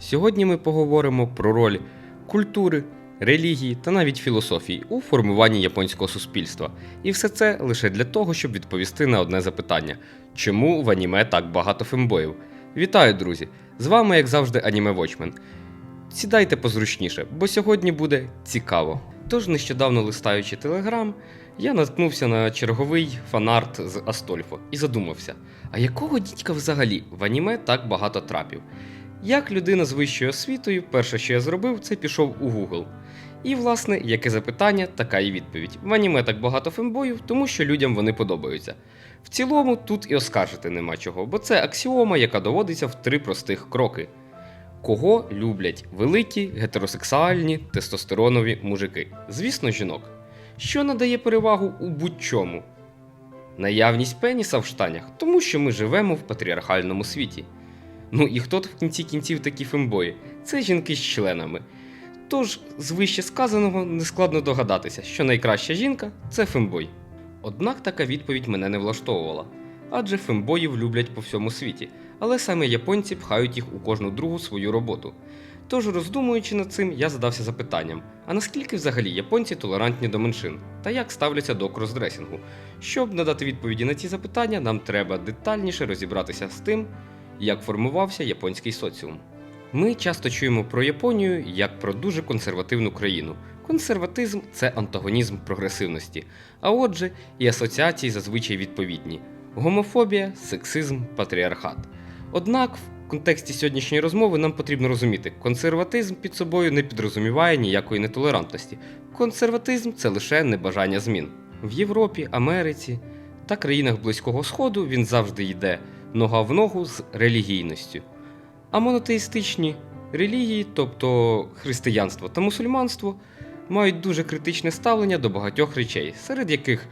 Сьогодні ми поговоримо про роль культури, релігії та навіть філософії у формуванні японського суспільства. І все це лише для того, щоб відповісти на одне запитання: чому в аніме так багато фембоїв? Вітаю, друзі! З вами, як завжди, Аніме Watchmen. Сідайте позручніше, бо сьогодні буде цікаво. Тож, нещодавно листаючи телеграм, я наткнувся на черговий фанарт з Астольфо і задумався: а якого дідька взагалі в аніме так багато трапів? Як людина з вищою освітою, перше, що я зробив, це пішов у Google. І, власне, яке запитання, така і відповідь. В аніме так багато фембоїв, тому що людям вони подобаються. В цілому тут і оскаржити нема чого, бо це аксіома, яка доводиться в три простих кроки. Кого люблять великі гетеросексуальні тестостеронові мужики? Звісно, жінок. Що надає перевагу у будь-чому? Наявність пеніса в штанях, тому що ми живемо в патріархальному світі. Ну і хто в кінці кінців такі фембої? Це жінки з членами. Тож, з вище сказаного, нескладно догадатися, що найкраща жінка це фембой. Однак така відповідь мене не влаштовувала, адже фембоїв люблять по всьому світі, але саме японці пхають їх у кожну другу свою роботу. Тож, роздумуючи над цим, я задався запитанням: а наскільки взагалі японці толерантні до меншин та як ставляться до кросдресінгу? Щоб надати відповіді на ці запитання, нам треба детальніше розібратися з тим, як формувався японський соціум. Ми часто чуємо про Японію як про дуже консервативну країну. Консерватизм це антагонізм прогресивності, а отже, і асоціації зазвичай відповідні: гомофобія, сексизм, патріархат. Однак контексті сьогоднішньої розмови нам потрібно розуміти, консерватизм під собою не підрозуміває ніякої нетолерантності. Консерватизм це лише небажання змін. В Європі, Америці та країнах Близького Сходу він завжди йде нога в ногу з релігійністю. А монотеїстичні релігії, тобто християнство та мусульманство, мають дуже критичне ставлення до багатьох речей, серед яких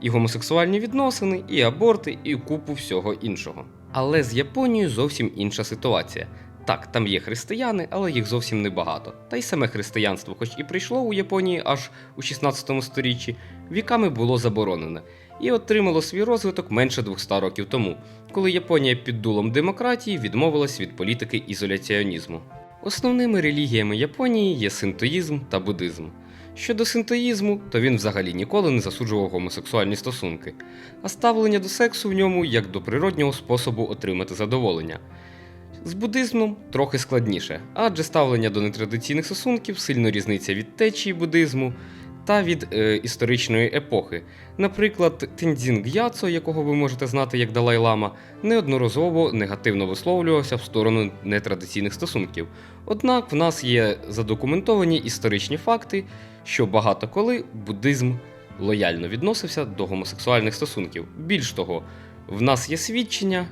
і гомосексуальні відносини, і аборти, і купу всього іншого. Але з Японією зовсім інша ситуація. Так, там є християни, але їх зовсім небагато. Та й саме християнство, хоч і прийшло у Японії аж у 16 сторіччі, віками було заборонене і отримало свій розвиток менше 200 років тому, коли Японія під дулом демократії відмовилась від політики ізоляціонізму. Основними релігіями Японії є синтоїзм та буддизм. Щодо синтоїзму, то він взагалі ніколи не засуджував гомосексуальні стосунки, а ставлення до сексу в ньому як до природнього способу отримати задоволення. З буддизмом трохи складніше, адже ставлення до нетрадиційних стосунків сильно різниця від течії буддизму та від е, історичної епохи. Наприклад, Тензін Г'яцо, якого ви можете знати як Далай-Лама, неодноразово негативно висловлювався в сторону нетрадиційних стосунків. Однак в нас є задокументовані історичні факти, що багато коли буддизм лояльно відносився до гомосексуальних стосунків. Більш того, в нас є свідчення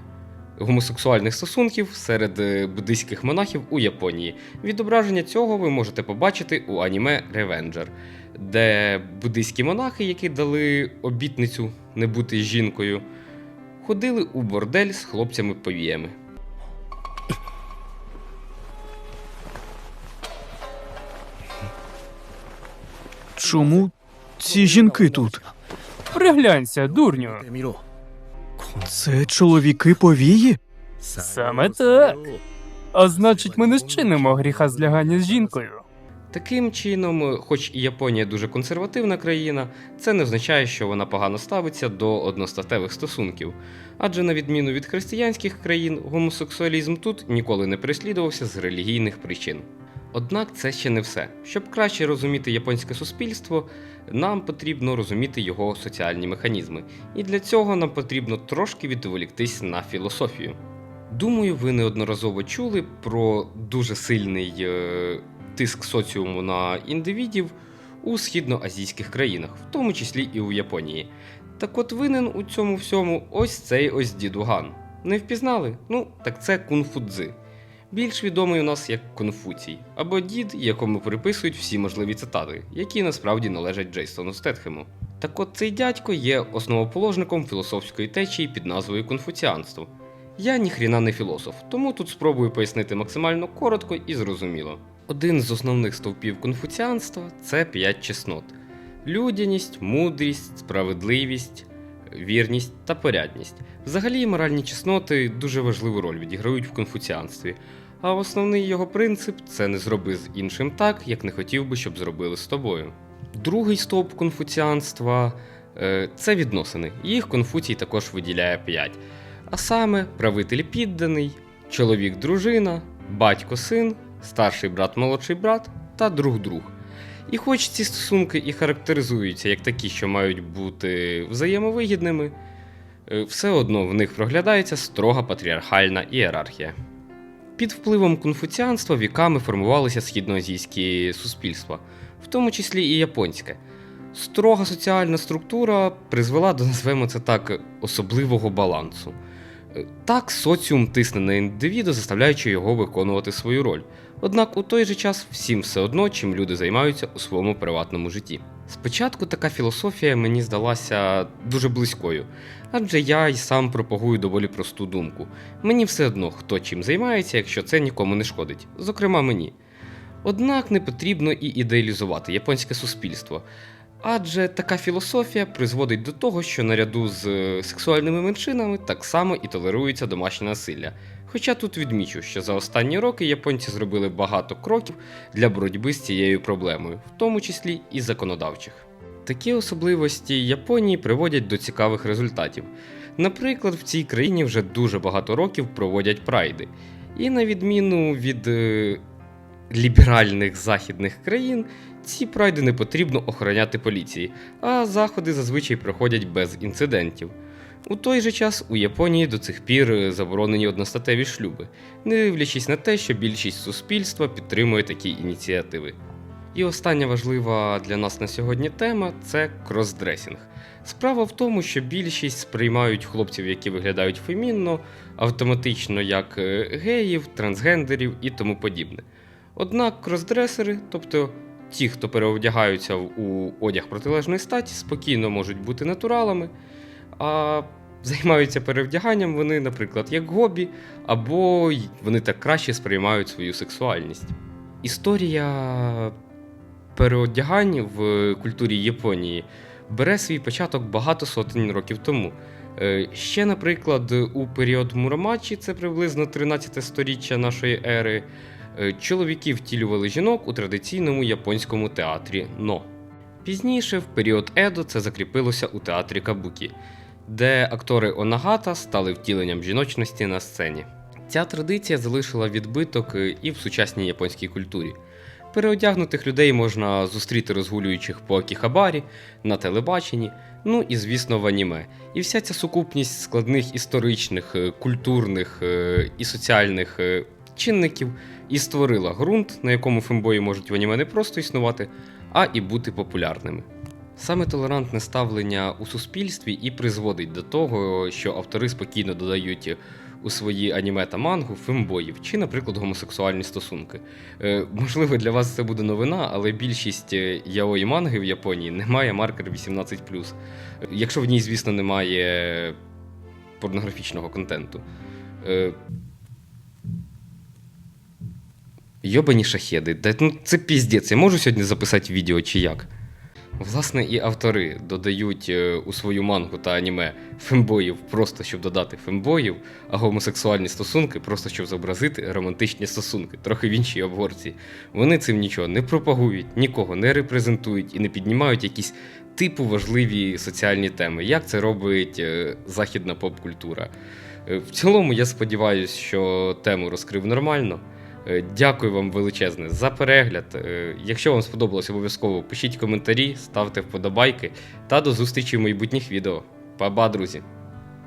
гомосексуальних стосунків серед е, буддийських монахів у Японії. Відображення цього ви можете побачити у аніме Ревенджер, де буддийські монахи, які дали обітницю не бути жінкою, ходили у бордель з хлопцями-повіями. Чому ці жінки тут? Приглянься, дурню. Це чоловіки повії? Саме так. А значить, ми не зчинимо гріха злягання з жінкою. Таким чином, хоч Японія дуже консервативна країна, це не означає, що вона погано ставиться до одностатевих стосунків. Адже на відміну від християнських країн, гомосексуалізм тут ніколи не переслідувався з релігійних причин. Однак це ще не все. Щоб краще розуміти японське суспільство, нам потрібно розуміти його соціальні механізми, і для цього нам потрібно трошки відволіктись на філософію. Думаю, ви неодноразово чули про дуже сильний е, тиск соціуму на індивідів у східноазійських країнах, в тому числі і у Японії. Так от винен у цьому всьому ось цей ось дідуган. Не впізнали? Ну, так це кунфудзи. Більш відомий у нас як Конфуцій, або дід, якому приписують всі можливі цитати, які насправді належать Джейсону Стетхему. Так от цей дядько є основоположником філософської течії під назвою конфуціанство. Я ніхріна не філософ, тому тут спробую пояснити максимально коротко і зрозуміло. Один з основних стовпів конфуціанства це п'ять чеснот: людяність, мудрість, справедливість, вірність та порядність. Взагалі, моральні чесноти дуже важливу роль відіграють в конфуціанстві. А основний його принцип це не зроби з іншим так, як не хотів би, щоб зробили з тобою. Другий стовп конфуціанства е, це відносини. Їх Конфуцій також виділяє 5. А саме правитель підданий, чоловік дружина, батько син, старший брат молодший брат та друг друг. І хоч ці стосунки і характеризуються як такі, що мають бути взаємовигідними, е, все одно в них проглядається строга патріархальна ієрархія. Під впливом конфуціанства віками формувалися східноазійські суспільства, в тому числі і японське. Строга соціальна структура призвела до, назвемо це так, особливого балансу. Е, Так, соціум тисне на індивіда, заставляючи його виконувати свою роль. Однак у той же час всім все одно, чим люди займаються у своєму приватному житті. Спочатку така філософія мені здалася дуже близькою, адже я й сам пропагую доволі просту думку. Мені все одно, хто чим займається, якщо це нікому не шкодить, зокрема мені. Однак не потрібно і ідеалізувати японське суспільство. Адже така філософія призводить до того, що наряду з е, сексуальними меншинами так само і толерується домашнє насилля. Хоча тут відмічу, що за останні роки японці зробили багато кроків для боротьби з цією проблемою, в тому числі і законодавчих. Такі особливості Японії приводять до цікавих результатів. Наприклад, в цій країні вже дуже багато років проводять прайди. І на відміну від е, ліберальних західних країн, ці прайди не потрібно охороняти поліції, а заходи зазвичай проходять без інцидентів. У той же час у Японії до цих пір е, заборонені одностатеві шлюби, не дивлячись на те, що більшість суспільства підтримує такі ініціативи. І остання важлива для нас на сьогодні тема це кросдресінг. Справа в тому, що більшість сприймають хлопців, які виглядають фемінно, автоматично як е, геїв, трансгендерів і тому подібне. Однак кросдресери, тобто ті, хто переодягаються у одяг протилежної статі, спокійно можуть бути натуралами, а займаються перевдяганням вони, наприклад, як хобі, або вони так краще сприймають свою сексуальність. Історія переодягань в культурі Японії бере свій початок багато сотень років тому. Е, Ще, наприклад, у період Мурамачі, це приблизно 13 сторіччя нашої ери, е, чоловіки втілювали жінок у традиційному японському театрі но. Пізніше, в період Едо, це закріпилося у театрі Кабукі, де актори Онагата стали втіленням жіночності на сцені. Ця традиція залишила відбиток е, і в сучасній японській культурі. Переодягнутих людей можна зустріти розгулюючих по Акіхабарі, на телебаченні, ну і звісно в аніме. І вся ця сукупність складних історичних, е, культурних е, і соціальних чинників і створила ґрунт, на якому фембої можуть в аніме не просто існувати, а і бути популярними. Саме толерантне ставлення у суспільстві і призводить до того, що автори спокійно додають у свої аніме та мангу фембоїв чи, наприклад, гомосексуальні стосунки. Е, можливо, для вас це буде новина, але більшість е, яої манги в Японії не має маркер 18. Е, Якщо в ній, звісно, немає порнографічного контенту. Е, Йобані шахеди. Да, ну, це піздець. Я можу сьогодні записати відео чи як? Власне, і автори додають е, у свою мангу та аніме фембоїв просто щоб додати фембоїв, а гомосексуальні стосунки просто щоб зобразити романтичні стосунки, трохи в іншій обгорці. Вони цим нічого не пропагують, нікого не репрезентують і не піднімають якісь типу важливі соціальні теми, як це робить е, західна поп-культура. Е, В цілому, я сподіваюся, що тему розкрив нормально. Е, Дякую вам величезне за перегляд. Е, Якщо вам сподобалось, обов'язково пишіть коментарі, ставте вподобайки та до зустрічі в майбутніх відео. Па-ба, друзі!